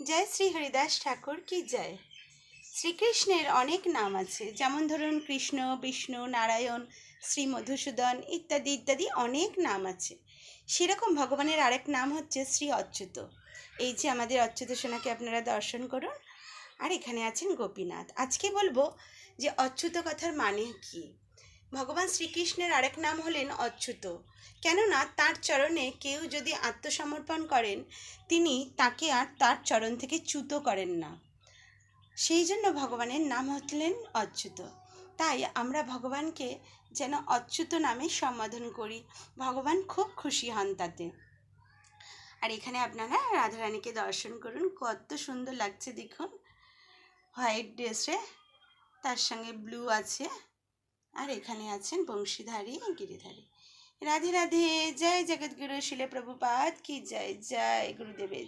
জয় শ্রী হরিদাস ঠাকুর কি জয়? শ্রীকৃষ্ণের অনেক নাম আছে, যেমন ধরুন কৃষ্ণ, বিষ্ণু, নারায়ণ, শ্রী মধুসূদন ইত্যাদি ইত্যাদি অনেক নাম আছে। সেরকম ভগবানের আরেক নাম হচ্ছে শ্রী অচ্যুত। এই যে আমাদের অচ্যুত সোনাকে আপনারা দর্শন করুন। আর এখানে আছেন গোপীনাথ। আজকে বলব যে অচ্যুত কথার মানে কি? ভগবান শ্রীকৃষ্ণের আরেক নাম হলেন অচ্যুত। কেননা তার চরণে কেউ যদি আত্মসমর্পণ করেন, তিনি তাকে আর তার চরণ থেকে চ্যুত করেন না। সেই জন্য ভগবানের নাম হলেন অচ্যুত। তাই আমরা ভগবানকে যেন অচ্যুত নামে সম্বোধন করি। ভগবান খুব খুশি হন তাতে। আর এখানে আপনারা রাধারানীকে দর্শন করুন। কত সুন্দর লাগছে দেখুন। হোয়াইট ড্রেসে তার সঙ্গে ব্লু আছে। আর এখানে আছেন বংশীধারী গিরিধারী। রাধে রাধে, জয় জগৎগুরু শিলে প্রভুপাত কি জয় জয় গুরুদেবের।